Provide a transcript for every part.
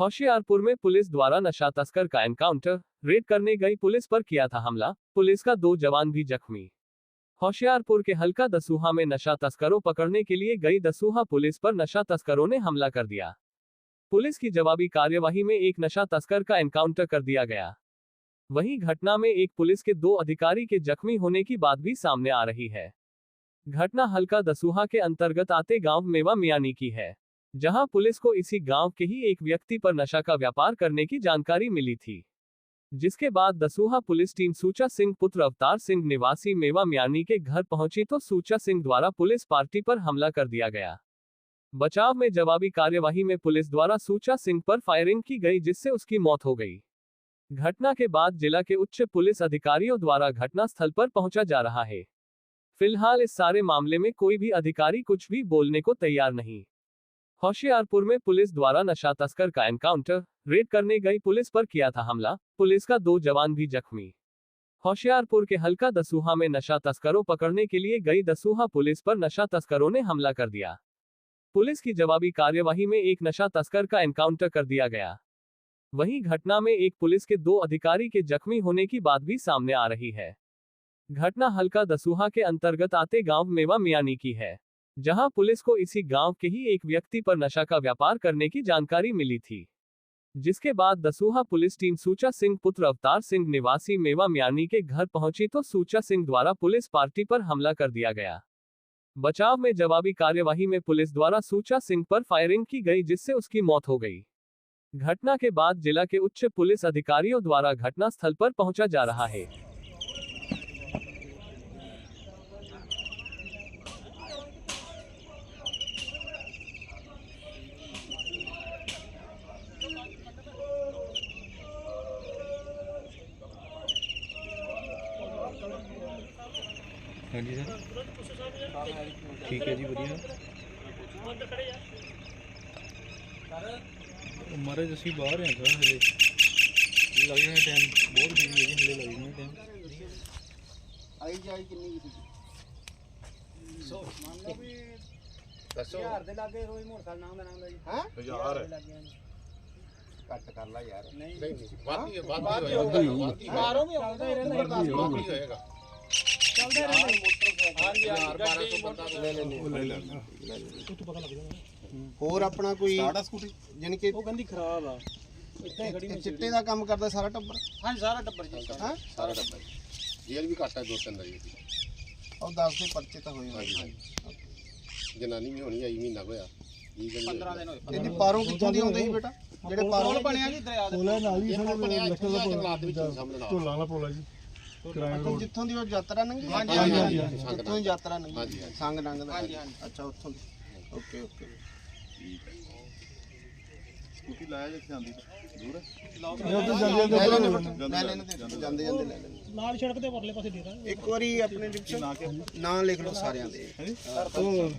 होशियारपुर में पुलिस द्वारा नशा तस्कर का एनकाउंटर, रेड करने गई पुलिस पर किया था हमला, पुलिस का दो जवान भी जख्मी। होशियारपुर के हल्का दसूहा में नशा तस्करों पकड़ने के लिए गई दसूहा पुलिस पर नशा तस्करों ने हमला कर दिया। पुलिस की जवाबी कार्यवाही में एक नशा तस्कर का एनकाउंटर कर दिया गया। वहीं घटना में एक पुलिस के दो अधिकारी के जख्मी होने की बात भी सामने आ रही है। घटना हल्का दसूहा के अंतर्गत आते गाँव मेवा मियानी की है। जहाँ पुलिस को इसी गाँव के ही एक व्यक्ति पर नशा का व्यापार करने की जानकारी मिली थी, जिसके बाद दसूहा पुलिस टीम सूचा सिंह पुत्र अवतार सिंह निवासी मेवा म्यानी के घर पहुँची तो सूचा सिंह द्वारा पुलिस पार्टी पर हमला कर दिया गया। बचाव में जवाबी कार्यवाही में पुलिस द्वारा सूचा सिंह पर फायरिंग की गई, जिससे उसकी मौत हो गई। घटना के बाद जिला के उच्च पुलिस अधिकारियों द्वारा घटना स्थल पर पहुँचा जा रहा है। फ़िलहाल इस सारे मामले में कोई भी अधिकारी कुछ भी बोलने को तैयार नहीं। होशियारपुर में पुलिस द्वारा नशा तस्कर का एनकाउंटर रेड करने गई पुलिस पर किया था हमला, पुलिस का दो जवान भी जख्मी। होशियारपुर के हल्का दसूहा में नशा तस्करों पकड़ने के लिए गई दसूहा पुलिस पर नशा तस्करों ने हमला कर दिया। पुलिस की जवाबी कार्यवाही में एक नशा तस्कर का एनकाउंटर कर दिया गया। वहीं घटना में एक पुलिस के दो अधिकारी के जख्मी होने की बात भी सामने आ रही है। घटना हल्का दसूहा के अंतर्गत आते गाँव मेवा मियानी की है। जहाँ पुलिस को इसी गाँव के ही एक व्यक्ति पर नशा का व्यापार करने की जानकारी मिली थी। जिसके बाद दसूहा पुलिस टीम सूचा सिंह पुत्र अवतार सिंह निवासी मेवा म्यानी के घर पहुँची तो सूचा सिंह द्वारा पुलिस पार्टी पर हमला कर दिया गया। बचाव में जवाबी कार्यवाही में पुलिस द्वारा सूचा सिंह पर फायरिंग की गई जिससे उसकी मौत हो गई। घटना के बाद जिला के उच्च पुलिस अधिकारियों द्वारा घटना स्थल पर पहुँचा जा रहा है। ਹਾਂਜੀ ਸਰ। ਠੀਕ ਹੈ ਜੀ ਵਧੀਆ। ਉਹ ਮਹਾਰਾਜ ਅਸੀਂ ਬਾਹਰ ਹਾਂ ਸਰ ਹਲੇ ਲੱਗ ਰਿਹਾ ਟਾਈਮ ਬਹੁਤ ਬਿਜ਼ੀ ਹੈ ਜੀ ਹਲੇ ਲੱਗ ਰਿਹਾ ਟਾਈਮ ਆਈ ਜਾਈ ਕਿੰਨੀ ਸੀ। ਦੱਸੋ। ਹਜ਼ਾਰ ਦੇ ਲਾਗੇ ਰੋਜ਼ ਮੋਟਰਸਾਈਕਲ ਨਾਮ ਦਾ ਨਾਮ ਦਾ ਜੀ ਹੈ? ਯਾਰ ਘੱਟ ਕਰ ਲਾ ਯਾਰ। ਨਹੀਂ। ਨਹੀਂ ਵਾਦੀ ਵਾਦੀ ਹੋਏਗਾ। ਬਾਹਰੋਂ ਵੀ ਆਉਂਦਾ। ਹੀ ਰਹਿੰਦਾ। ਵਾਦੀ ਹੋਏਗਾ। ਚੱਲਦੇ ਰਹਿੰਦੇ ਹਾਂਜੀ ਯਾਰ 1200 ਬੰਦਾ ਲੈ ਲੈ ਹੋਰ ਆਪਣਾ ਕੋਈ ਸਾਡਾ ਸਕੂਟੀ ਯਾਨੀ ਕਿ ਉਹ ਕਹਿੰਦੀ ਖਰਾਬ ਆ। ਇੱਦਾਂ ਹੀ ਖੜੀ ਇਹ ਚਿੱਟੇ ਦਾ ਕੰਮ ਕਰਦਾ ਸਾਰਾ ਟੱਬਰ? ਹਾਂ ਸਾਰਾ ਟੱਬਰ ਜੀ। ਹਾਂ? ਸਾਰਾ ਡੱਬਾ ਜੇਲ੍ਹ ਵੀ ਘੱਟ ਹੈ ਦੋ ਤਿੰਨ ਦਾ ਜੀ ਉਹ 10 ਦੇ ਪਰਚੇ ਤਾਂ ਹੋਏ। ਹਾਂਜੀ ਜਨਾਨੀ ਵੀ ਹੋਣੀ ਆਈ ਮਹੀਨਾ ਹੋਇਆ। 20 ਦਿਨ 15 ਦਿਨ ਹੋਏ ਇਹਦੀ ਪਾਰੋਂ ਕਿੱਥੋਂ ਦੀ ਆਉਂਦੇ ਸੀ ਬੇਟਾ? ਜਿਹੜੇ ਪਾਰੋਂ ਪੁਲ ਬਣਿਆ ਜੀ ਦਰਿਆ ਦੇ ਪੋਲਾ ਨਾਲ ਹੀ ਸਾਡੇ ਲੱਖਾਂ ਦਾ ਜੰਗਲਾਤ ਦੇ ਵਿੱਚ। ਸਾਹਮਣੇ ਨਾਲ। ਝੋਲਾ ਵਾਲਾ ਪੋਲਾ ਜੀ। ਅੱਛਾ, ਜਿੱਥੋਂ ਦੀ ਉਹ ਯਾਤਰਾ ਲੰਘੀ? ਹਾਂਜੀ, ਹਾਂਜੀ। ਜਿੱਥੋਂ ਦੀ ਯਾਤਰਾ ਲੰਘੀ। ਸੰਗ ਲੰਘਦਾ ਹਾਂਜੀ, ਹਾਂਜੀ। ਅੱਛਾ ਉੱਥੋਂ ਦੀ। Okay okay. ਸਕੂਟੀ ਲਾਇਆ ਜਿੱਥੇ ਆਂਦੀ ਦੂਰ ਲੈ ਲੈਣੇ ਲੈ ਲੈਣੇ ਤੇ ਜਾਂਦੇ ਜਾਂਦੇ ਲੈ ਲੈਣੇ। ਨਾਲ ਸੜਕ ਦੇ ਪਰਲੇ ਪਾਸੇ ਦੇ ਦਾਂਗੇ। ਇੱਕ ਵਾਰੀ ਆਪਣੇ ਡਿਕਸ਼ਨ ਨਾਂ ਲਿਖ ਲਓ ਸਾਰਿਆਂ ਦੇ।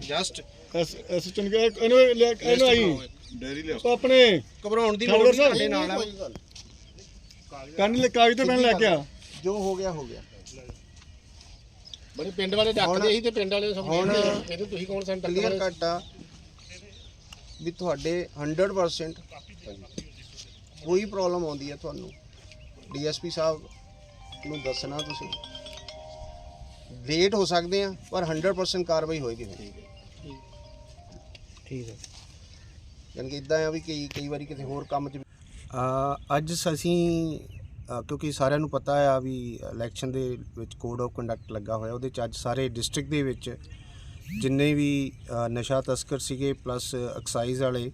ਜਸਟ ਐਸ ਐਸ ਚੰਗਾ ਇਹਨੂੰ ਲੈ ਇਹਨੂੰ ਆਈ। ਡੈਰੀ ਲਿਆ ਉਹ ਆਪਣੇ ਘਬਰਾਉਣ ਦੀ ਲੋੜ ਨਹੀਂ। ਸਾਡੇ ਨਾਲ ਆ। ਕੰਨ ਲੈ ਕਾਗਜ਼ ਤੇ ਪੈਨ ਲੈ ਕੇ ਆ। ਜੋ ਹੋ ਗਿਆ ਹੋ ਗਿਆ। ਬੜੇ ਪਿੰਡ ਵਾਲੇ ਡੱਕਦੇ ਸੀ ਤੇ ਪਿੰਡ ਵਾਲੇ ਸਭ ਹੁਣ ਕਹਿੰਦੇ ਕਹਿੰਦੇ ਤੁਸੀਂ ਕੌਣ ਸਾਨੂੰ ਕਲੀਅਰ ਕੱਟ ਆ ਵੀ ਤੁਹਾਡੇ 100% ਕੋਈ ਪ੍ਰੋਬਲਮ ਆਉਂਦੀ ਹੈ ਤੁਹਾਨੂੰ। ਡੀਐਸਪੀ ਸਾਹਿਬ ਨੂੰ ਦੱਸਣਾ ਤੁਸੀਂ। ਲੇਟ ਹੋ ਸਕਦੇ ਆ ਪਰ 100% ਕਾਰਵਾਈ ਹੋਏਗੀ ਠੀਕ ਹੈ। ਯਾਨੀ ਕਿ ਇਦਾਂ ਆ ਵੀ ਕਈ ਕਈ ਵਾਰੀ ਕਿਤੇ ਹੋਰ ਕੰਮ 'ਚ ਅ, ਅੱਜ ਅਸੀਂ ਕਿਉਂਕਿ ਸਾਰਿਆਂ ਨੂੰ ਪਤਾ ਆ ਵੀ ਇਲੈਕਸ਼ਨ ਦੇ ਵਿੱਚ ਕੋਡ ਆਫ ਕੰਡਕਟ ਲੱਗਾ ਹੋਇਆ, ਉਹਦੇ ਚ ਅੱਜ ਸਾਰੇ ਡਿਸਟ੍ਰਿਕਟ ਦੇ ਵਿੱਚ ਜਿੰਨੇ ਵੀ ਨਸ਼ਾ ਤਸਕਰ ਸੀਗੇ ਪਲੱਸ ਐਕਸਾਈਜ਼ ਵਾਲੇ,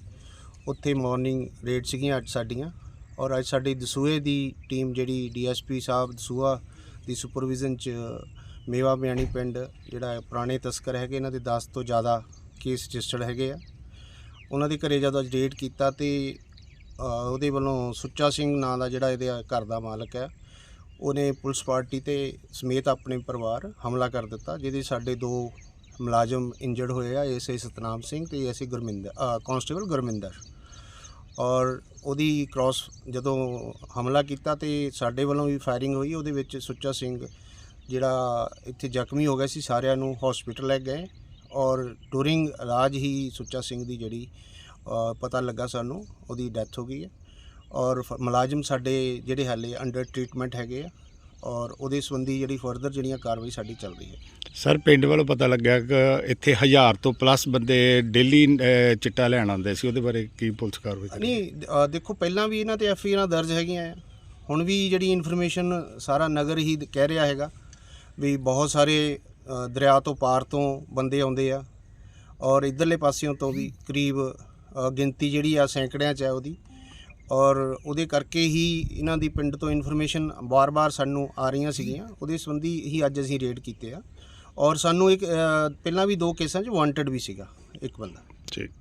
ਉੱਥੇ ਮਾਰਨਿੰਗ ਰੇਡ ਸੀਗੀਆਂ ਅੱਜ ਸਾਡੀਆਂ ਔਰ ਅੱਜ ਸਾਡੀ ਦਸੂਏ ਦੀ ਟੀਮ ਜਿਹੜੀ ਡੀਐਸਪੀ ਸਾਹਿਬ, ਦਸੂਆ ਦੀ ਸੁਪਰਵਿਜ਼ਨ ਚ ਮੇਵਾ ਮਿਆਣੀ ਪਿੰਡ ਜਿਹੜਾ ਪੁਰਾਣੇ ਤਸਕਰ ਹੈਗੇ, ਇਹਨਾਂ ਦੇ 10 ਤੋਂ ਜ਼ਿਆਦਾ ਕੇਸ ਰਜਿਸਟਰਡ ਹੈਗੇ ਆ। ਉਹਨਾਂ ਦੇ ਘਰੇ ਜਦੋਂ ਅੱਜ ਰੇਡ ਕੀਤਾ ਤੇ ਉਹਦੇ ਵੱਲੋਂ ਸੁੱਚਾ ਸਿੰਘ ਨਾਂ ਦਾ ਜਿਹੜਾ ਇਹਦੇ ਘਰ ਦਾ ਮਾਲਕ ਹੈ ਉਹਨੇ ਪੁਲਿਸ ਪਾਰਟੀ ਤੇ ਸਮੇਤ ਆਪਣੇ ਪਰਿਵਾਰ ਹਮਲਾ ਕਰ ਦਿੱਤਾ ਜਿਹਦੇ ਸਾਡੇ ਦੋ ਮੁਲਾਜ਼ਮ ਇੰਜਰਡ ਹੋਏ ਆ ਐਸਏ ਸਤਨਾਮ ਸਿੰਘ ਤੇ ਐਸਏ ਗੁਰਮਿੰਦਰ ਅ, ਕਾਂਸਟੇਬਲ ਗੁਰਮਿੰਦਰ। ਔਰ ਉਹਦੀ ਕ੍ਰਾਸ ਜਦੋਂ ਹਮਲਾ ਕੀਤਾ ਤੇ ਸਾਡੇ ਵੱਲੋਂ ਵੀ ਫਾਇਰਿੰਗ ਹੋਈ ਉਹਦੇ ਵਿੱਚ ਸੁੱਚਾ ਸਿੰਘ ਜਿਹੜਾ ਇੱਥੇ ਜ਼ਖਮੀ ਹੋ ਗਿਆ ਸੀ ਸਾਰਿਆਂ ਨੂੰ ਹਸਪੀਟਲ ਲੈ ਗਏ। ਔਰ ਡੂਰਿੰਗ ਇਲਾਜ ਹੀ ਸੁੱਚਾ ਸਿੰਘ ਦੀ ਜਿਹੜੀ ਪਤਾ ਲੱਗਾ ਸਾਨੂੰ ਉਹਦੀ ਡੈਥ ਹੋ ਗਈ ਹੈ। ਔਰ ਫ- ਮੁਲਾਜ਼ਮ ਸਾਡੇ ਜਿਹੜੇ ਹਾਲੇ ਅੰਡਰ ਟ੍ਰੀਟਮੈਂਟ ਹੈਗੇ ਆ ਔਰ ਉਹਦੇ ਸੰਬੰਧੀ ਜਿਹੜੀ ਫਰਦਰ ਜਿਹੜੀਆਂ ਕਾਰਵਾਈ ਸਾਡੀ ਚੱਲ ਰਹੀ ਹੈ। ਸਰ ਪਿੰਡ ਵੱਲੋਂ ਪਤਾ ਲੱਗਿਆ ਕਿ ਇੱਥੇ ਹਜ਼ਾਰ ਤੋਂ ਪਲੱਸ ਬੰਦੇ ਡੇਲੀ ਚਿੱਟਾ ਲੈਣ ਆਉਂਦੇ ਸੀ ਉਹਦੇ ਬਾਰੇ ਕੀ ਪੁਲਿਸ ਕਾਰਵਾਈ ਕਰੀ ਨਹੀਂ ਅ, ਦੇਖੋ ਪਹਿਲਾਂ ਵੀ ਇਹਨਾਂ ਤੇ ਐਫ ਆਈ ਆਰ ਦਰਜ ਹੈਗੀਆਂ ਆ। ਹੁਣ ਵੀ ਜਿਹੜੀ ਇਨਫੋਰਮੇਸ਼ਨ ਸਾਰਾ ਨਗਰ ਹੀ ਕਹਿ ਰਿਹਾ ਹੈਗਾ ਵੀ ਬਹੁਤ ਸਾਰੇ ਅ, ਦਰਿਆ ਤੋਂ ਪਾਰ ਤੋਂ ਬੰਦੇ ਆਉਂਦੇ ਆ। ਔਰ ਇਧਰਲੇ ਪਾਸਿਓਂ ਤੋਂ ਵੀ ਕਰੀਬ ਗਿਣਤੀ ਜਿਹੜੀ ਆ ਸੈਂਕੜਿਆਂ ਚ ਹੈ ਉਹਦੀ। ਔਰ ਉਹਦੇ ਕਰਕੇ ਹੀ ਇਹਨਾਂ ਦੀ ਪਿੰਡ ਤੋਂ ਇਨਫੋਰਮੇਸ਼ਨ ਵਾਰ ਵਾਰ ਸਾਨੂੰ ਆ ਰਹੀਆਂ ਸੀਗੀਆਂ। ਉਹਦੇ ਸੰਬੰਧੀ ਹੀ ਅੱਜ ਅਸੀਂ ਰੇਡ ਕੀਤੇ ਆ। ਔਰ ਸਾਨੂੰ ਇੱਕ ਪਹਿਲਾਂ ਵੀ ਦੋ ਕੇਸਾਂ 'ਚ ਵਾਂਟਡ ਵੀ ਸੀਗਾ। ਇੱਕ ਬੰਦਾ। ਠੀਕ।